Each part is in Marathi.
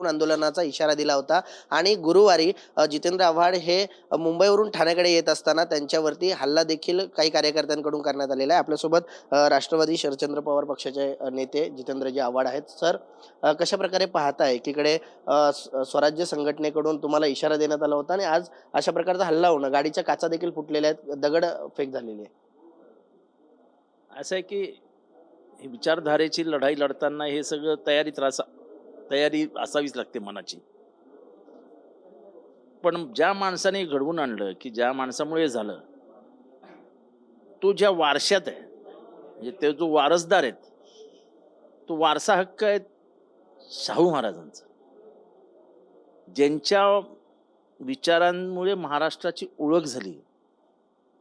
आंदोलनाचा इशारा दिला होता. आणि गुरुवारी जितेंद्र आव्हाड हे मुंबईवरून ठाण्याकडे येत असताना त्यांच्यावरती हल्ला देखील काही कार्यकर्त्यांकडून करण्यात आलेला आहे. आपल्यासोबत राष्ट्रवादी शरदचंद्र पवार पक्षाचे नेते जितेंद्रजी आव्हाड आहेत. सर कशा प्रकारे पाहताय एकीकडे स्वराज्य संघटनेकडून तुम्हाला इशारा देण्यात आला होता आणि आज अशा प्रकारचा हल्ला होणं गाडीच्या काचा देखील फुटलेल्या आहेत दगड फेक झालेली आहे असं आहे की विचारधारेची लढाई लढताना हे सगळं तयारीत राहा तयारी असावीच लागते मनाची. पण ज्या माणसाने घडवून आणलं की ज्या माणसामुळे झालं तो ज्या वारशात आहे म्हणजे ते जो वारसदार आहेत तो वारसा हक्क आहे शाहू महाराजांचा. ज्यांच्या विचारांमुळे महाराष्ट्राची ओळख झाली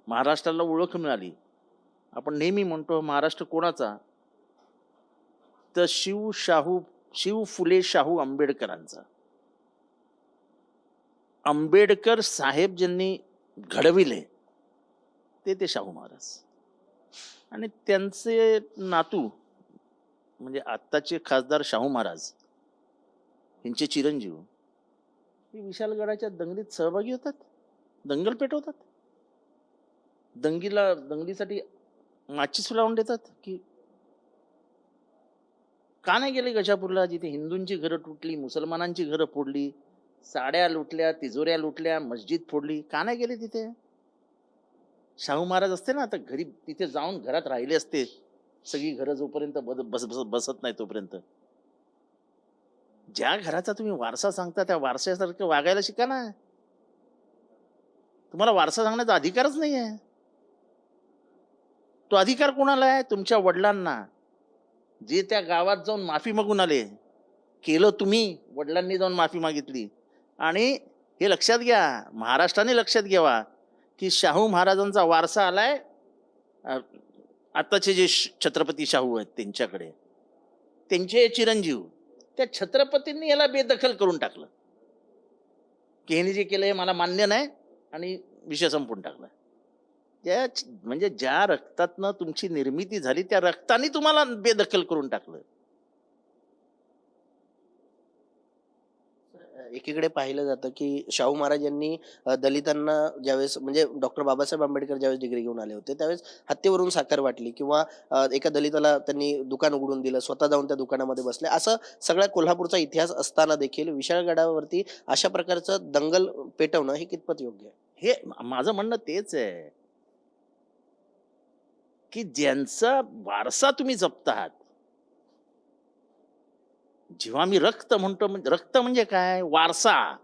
महाराष्ट्राला ओळख मिळाली. आपण नेहमी म्हणतो महाराष्ट्र कोणाचा? तर शिव शाहू शिव फुले शाहू आंबेडकरांचा. आंबेडकर साहेब ज्यांनी घडविले ते ते शाहू महाराज. आणि त्यांचे नातू म्हणजे आत्ताचे खासदार शाहू महाराज यांचे चिरंजीव हे विशालगडाच्या दंगलीत सहभागी होतात दंगल पेटवतात. दंगीला दंगलीसाठी माचीस लावून देतात की का नाही गेले गजापूरला जिथे हिंदूंची घरं तुटली मुसलमानांची घरं फोडली साड्या लुटल्या तिजोऱ्या लुटल्या मस्जिद फोडली का नाही गेले तिथे? शाहू महाराज असते ना आता घरी तिथे जाऊन घरात राहिले असते. सगळी घरं जोपर्यंत बस बस बसत नाही तोपर्यंत. ज्या घराचा तुम्ही वारसा सांगता त्या वारसासारखं वागायला शिका ना. तुम्हाला वारसा सांगण्याचा अधिकारच नाही आहे तो अधिकार कोणाला आहे? तुमच्या वडिलांना. जे त्या गावात जाऊन माफी मागून आले केलं तुम्ही वडिलांनी जाऊन माफी मागितली. आणि हे लक्षात घ्या महाराष्ट्राने लक्षात घ्यावा की शाहू महाराजांचा वारसा आलाय आत्ताचे आताचे जे छत्रपती शाहू आहेत त्यांच्याकडे. त्यांचे चिरंजीव त्या छत्रपतींनी याला बेदखल करून टाकलं. की ह्याने जे केलं हे मला मान्य नाही आणि विषय संपून टाकला. त्या म्हणजे ज्या रक्तातनं तुमची निर्मिती झाली त्या रक्ताने तुम्हाला बेदखल करून टाकलं. एकीकडे पाहिलं जातं की शाहू महाराज यांनी दलितांना ज्यावेळेस म्हणजे डॉक्टर बाबासाहेब आंबेडकर ज्यावेळेस डिग्री घेऊन आले होते त्यावेळेस हत्येवरून साखर वाटली किंवा एका दलिताला त्यांनी दुकान उघडून दिलं स्वतः जाऊन त्या दुकानामध्ये बसले. असं सगळ्या कोल्हापूरचा इतिहास असताना देखील विशाळगडावरती अशा प्रकारचं दंगल पेटवणं हे कितपत योग्य आहे? हे माझं म्हणणं तेच आहे. की ज्यांचा वारसा तुम्ही जपत आहात जेव्हा मी रक्त म्हणतो म्हणजे रक्त म्हणजे काय? वारसा.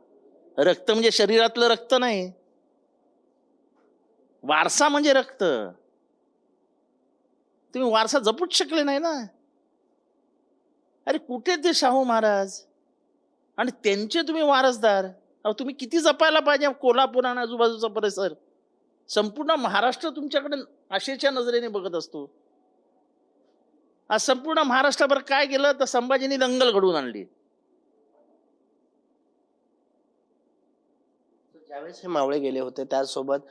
रक्त म्हणजे शरीरातलं रक्त नाही. वारसा म्हणजे रक्त. तुम्ही वारसा जपूच शकले नाही ना? अरे कुठे ते शाहू महाराज? आणि त्यांचे तुम्ही वारसदार. अहो तुम्ही किती जपायला पाहिजे कोल्हापूर आणि आजूबाजूचा परिसर? संपूर्ण महाराष्ट्र तुमच्याकडे आशेच्या नजरेने बघत असतो. आज संपूर्ण महाराष्ट्राभर काय केलं तर संभाजींनी दंगल घडवून आणली. ज्यावेळेस हे मावळे गेले होते त्यासोबत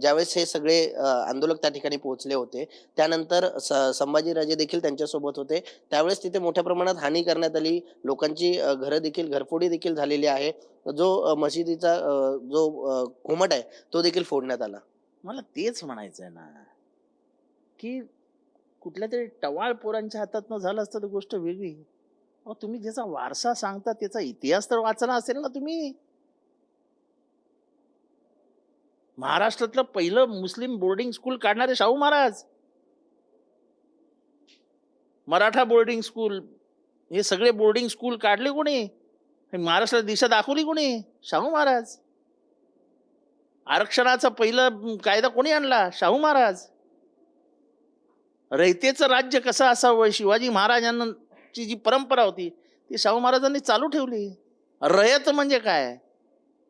ज्यावेळेस हे सगळे आंदोलक त्या ठिकाणी पोहोचले होते त्यानंतर संभाजीराजे देखील त्यांच्यासोबत होते. त्यावेळेस तिथे मोठ्या प्रमाणात हानी करण्यात आली. लोकांची घरं देखील घरफोडी देखील झालेली आहे. जो मशिदीचा जो घुमट आहे तो देखील फोडण्यात आला. मला तेच म्हणायचं आहे ना की कुठल्या तरी टवाळ पोरांच्या हातात झालं असतं तर गोष्ट वेगळी. तुम्ही ज्याचा वारसा सांगता त्याचा इतिहास तर वाचला असेल ना तुम्ही. महाराष्ट्रातलं पहिलं मुस्लिम बोर्डिंग स्कूल काढणारे शाहू महाराज. मराठा बोर्डिंग स्कूल हे सगळे बोर्डिंग स्कूल काढले कोणी? महाराष्ट्रात दिशा दाखवली कोणी? शाहू महाराज. आरक्षणाचा पहिलं कायदा कोणी आणला? शाहू महाराज. रयतेचं राज्य कसं असावं? शिवाजी महाराजांची जी परंपरा होती ती शाहू महाराजांनी चालू ठेवली. रयत म्हणजे काय?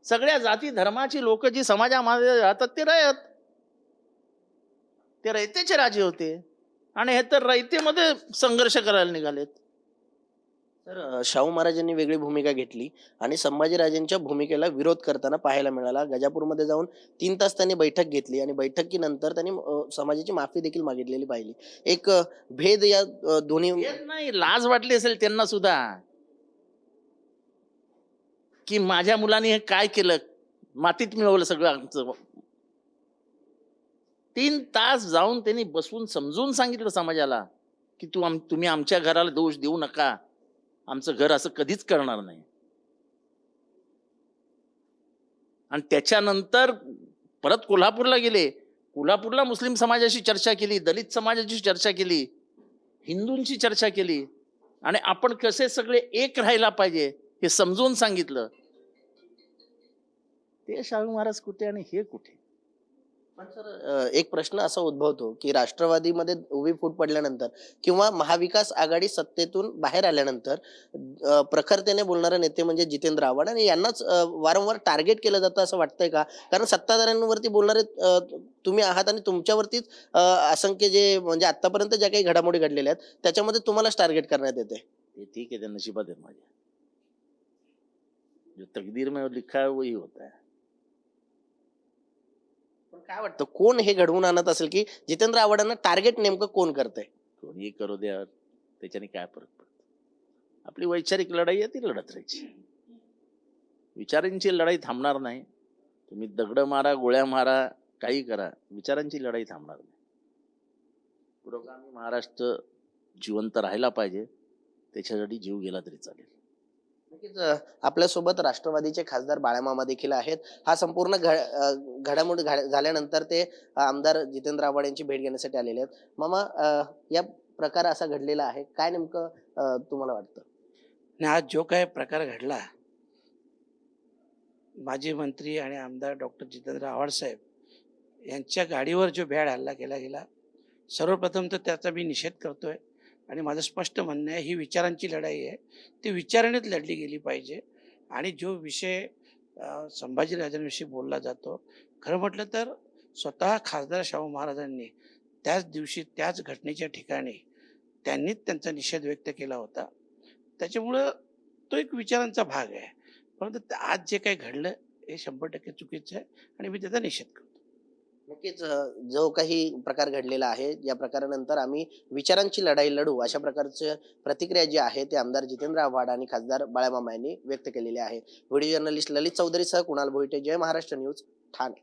सगळ्या जाती धर्माची लोक जी समाजामध्ये राहतात ते रयत. ते रयतेचे राजे होते. आणि हे तर रयतेमध्ये संघर्ष करायला निघालेत. तर शाहू महाराजांनी वेगळी भूमिका घेतली आणि संभाजीराजांच्या भूमिकेला विरोध करताना पाहायला मिळाला. गजापूरमध्ये जाऊन तीन तास त्यांनी बैठक घेतली आणि बैठकीनंतर त्यांनी समाजाची माफी देखील मागितलेली पाहिली. एक भेद या दोन्ही नाही लाज वाटली असेल त्यांना सुद्धा. की माझ्या मुलाने हे काय केलं? मातीत मिळवलं सगळं आमचं. तीन तास जाऊन त्यांनी बसून समजून सांगितलं समाजाला की तू आम तुम्ही आमच्या घराला दोष देऊ नका. आमचं घर असं कधीच करणार नाही. आणि त्याच्यानंतर परत कोल्हापूरला गेले. कोल्हापूरला मुस्लिम समाजाशी चर्चा केली दलित समाजाची चर्चा केली हिंदूंची चर्चा केली. आणि आपण कसे सगळे एक राहायला पाहिजे हे समजून सांगितलं. ते शाहू महाराज कुठे आणि हे कुठे? पण सर अ, एक प्रश्न असा उद्भवतो की राष्ट्रवादीमध्ये उभी फूट पडल्यानंतर किंवा महाविकास आघाडी सत्तेतून बाहेर आल्यानंतर प्रखरतेने बोलणारे नेते म्हणजे जितेंद्र आव्हाड आणि यांनाच वारंवार टार्गेट केलं जातं असं वाटतंय का? कारण सत्ताधाऱ्यांवरती बोलणारे तुम्ही आहात आणि तुमच्यावरतीच असंख्य जे म्हणजे आतापर्यंत ज्या काही घडामोडी घडलेल्या आहेत त्याच्यामध्ये तुम्हालाच टार्गेट करण्यात येते ठीक आहे ते नशिबात आहेत माझ्या. जो तकदीर में लिखा है वही होता है काय वाटतं? कोण हे घडवून आणत असेल की जितेंद्र आव्हाडांना टार्गेट नेमकं कोण करतंय? कोणीही करू द्या. त्याच्याने काय फरक पडतो? आपली वैचारिक लढाई आहे ती लढत राहायची. विचारांची लढाई थांबणार नाही. तुम्ही दगड मारा गोळ्या मारा काही करा. विचारांची लढाई थांबणार नाही. पुरोगामी महाराष्ट्र जिवंत राहायला पाहिजे. त्याच्यासाठी जीव गेला तरी चालेल. आपल्यासोबत राष्ट्रवादीचे खासदार बाळामामा देखील आहेत. हा संपूर्ण घडामोड अ, झाल्यानंतर ते आमदार जितेंद्र आव्हाड यांची भेट घेण्यासाठी आलेले आहेत. मामा या प्रकार असा घडलेला आहे. काय नेमकं तुम्हाला वाटतं? आणि आज जो काय प्रकार घडला माजी मंत्री आणि आमदार डॉक्टर जितेंद्र आव्हाड साहेब यांच्या गाडीवर जो भ्याड हल्ला केला गेला सर्वप्रथम तर त्याचा मी निषेध करतोय. आणि माझं स्पष्ट म्हणणं आहे ही विचारांची लढाई आहे. ती विचारानेच लढली गेली पाहिजे. आणि जो विषय संभाजीराजांविषयी बोलला जातो खरं म्हटलं तर स्वतः खासदार शाहू महाराजांनी त्याच दिवशी त्याच घटनेच्या ठिकाणी त्यांनीच त्यांचा निषेध व्यक्त केला होता. त्याच्यामुळं तो एक विचारांचा भाग आहे. परंतु आज जे काही घडलं हे शंभर टक्के चुकीचं आहे आणि मी त्याचा निषेध करतो. नक्कीच जो काही प्रकार घडलेला आहे या प्रकारानंतर आम्ही विचारांची लढाई लढू अशा प्रकारचे प्रतिक्रिया जी आहे ते आमदार जितेंद्र आव्हाड आणि खासदार बाळामामा यांनी व्यक्त केलेली आहे. व्हिडिओ जर्नलिस्ट ललित चौधरीसह कुणाल भोईटे जय महाराष्ट्र न्यूज ठाणे.